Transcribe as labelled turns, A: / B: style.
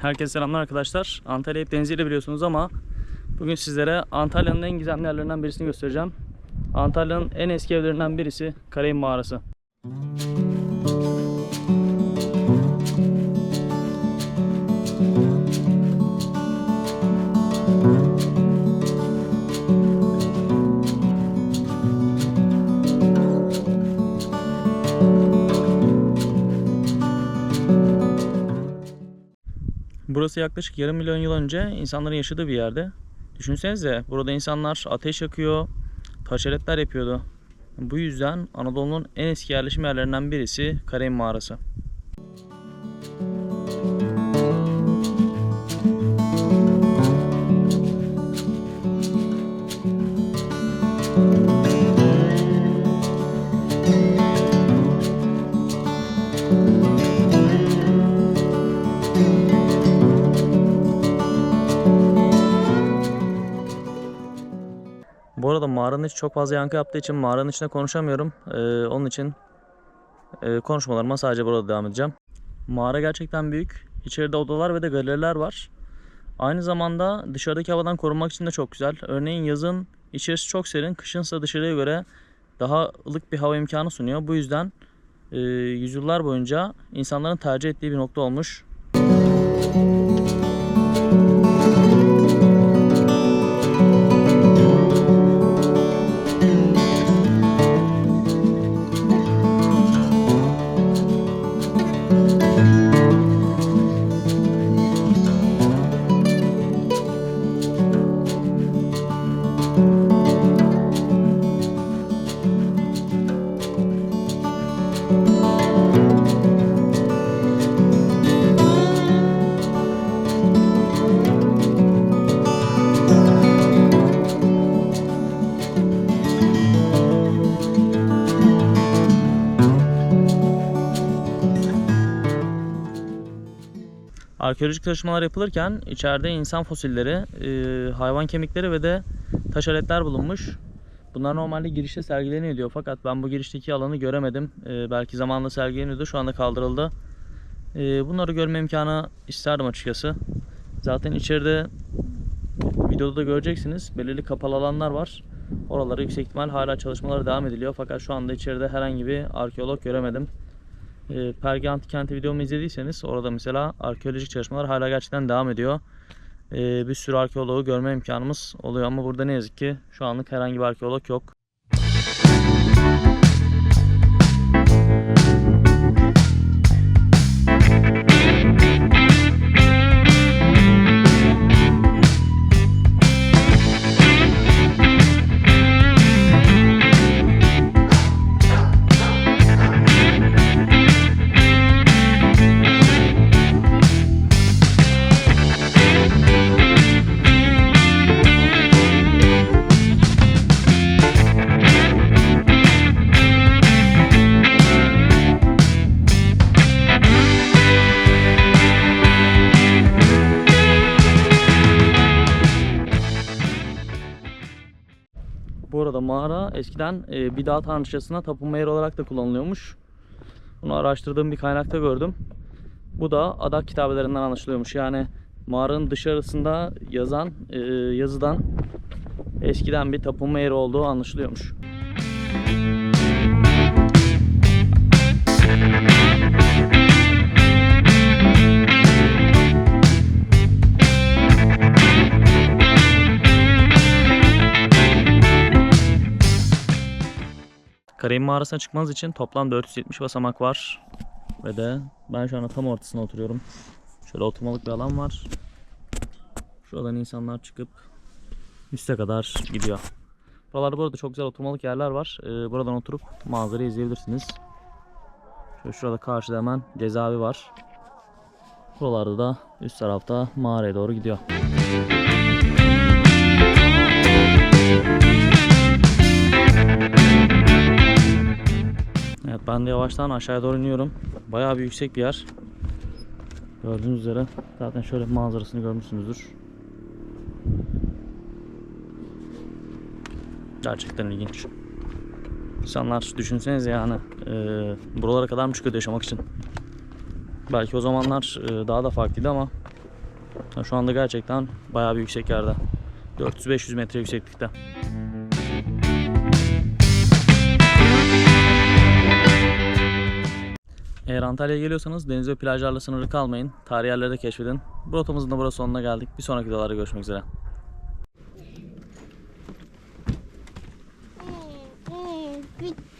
A: Herkese selamlar arkadaşlar. Antalya hep deniziyle biliyorsunuz ama bugün sizlere Antalya'nın en gizemli yerlerinden birisini göstereceğim. Antalya'nın en eski evlerinden birisi Karayın Mağarası. Burası yaklaşık yarım milyon yıl önce insanların yaşadığı bir yerde. Düşünsenize burada insanlar ateş yakıyor, taş aletler yapıyordu. Bu yüzden Anadolu'nun en eski yerleşim yerlerinden birisi Karayın Mağarası. Bu arada mağaranın içi çok fazla yankı yaptığı için mağaranın içinde konuşamıyorum. Ee, onun için e, konuşmalarıma sadece burada devam edeceğim. Mağara gerçekten büyük. İçeride odalar ve de galeriler var. Aynı zamanda dışarıdaki havadan korunmak için de çok güzel. Örneğin yazın içerisi çok serin, kışınsa dışarıya göre daha ılık bir hava imkanı sunuyor. Bu yüzden e, yüzyıllar boyunca insanların tercih ettiği bir nokta olmuş. Thank you. Arkeolojik çalışmalar yapılırken içeride insan fosilleri, e, hayvan kemikleri ve de taş aletler bulunmuş. Bunlar normalde girişte sergileniyor fakat ben bu girişteki alanı göremedim. E, belki zamanla sergileniyordu şu anda kaldırıldı. E, bunları görme imkanı isterdim açıkçası. Zaten içeride videoda da göreceksiniz belirli kapalı alanlar var. Oraları yüksek ihtimal hala çalışmaları devam ediliyor fakat şu anda içeride herhangi bir arkeolog göremedim. E, Kenti videomu izlediyseniz orada mesela arkeolojik çalışmalar hala gerçekten devam ediyor. E, bir sürü arkeologu görme imkanımız oluyor ama burada ne yazık ki şu anlık herhangi bir arkeolog yok. Bu arada mağara eskiden e, bir dağ tanrıçasına tapınma yeri olarak da kullanılıyormuş. Bunu araştırdığım bir kaynakta gördüm. Bu da adak kitabelerinden anlaşılıyormuş. Yani mağaranın dışarısında yazan e, yazıdan eskiden bir tapınma yeri olduğu anlaşılıyormuş. Karayın mağarasına çıkmanız için toplam 470 basamak var. Ve de ben şu anda tam ortasına oturuyorum. Şöyle oturmalık bir alan var. Şuradan insanlar çıkıp üste kadar gidiyor. Buralarda bu arada çok güzel oturmalık yerler var. Ee, buradan oturup manzarayı izleyebilirsiniz. Şöyle şurada karşıda hemen cezaevi var. Buralarda da üst tarafta mağaraya doğru gidiyor. Ben de yavaştan aşağıya doğru iniyorum. Bayağı bir yüksek bir yer. Gördüğünüz üzere zaten şöyle manzarasını görmüşsünüzdür. Gerçekten ilginç. İnsanlar düşünsenize yani e, buralara kadar mı çıkıyordu yaşamak için? Belki o zamanlar e, daha da farklıydı ama Ha, Şu anda gerçekten bayağı bir yüksek yerde. 400-500 metre yükseklikte. Eğer Antalya'ya geliyorsanız deniz ve plajlarla sınırlı kalmayın. Tarihi yerleri de keşfedin. Bu rotamızın da burası sonuna geldik. Bir sonraki videolarda görüşmek üzere.
B: Hmm, hmm, Bitti.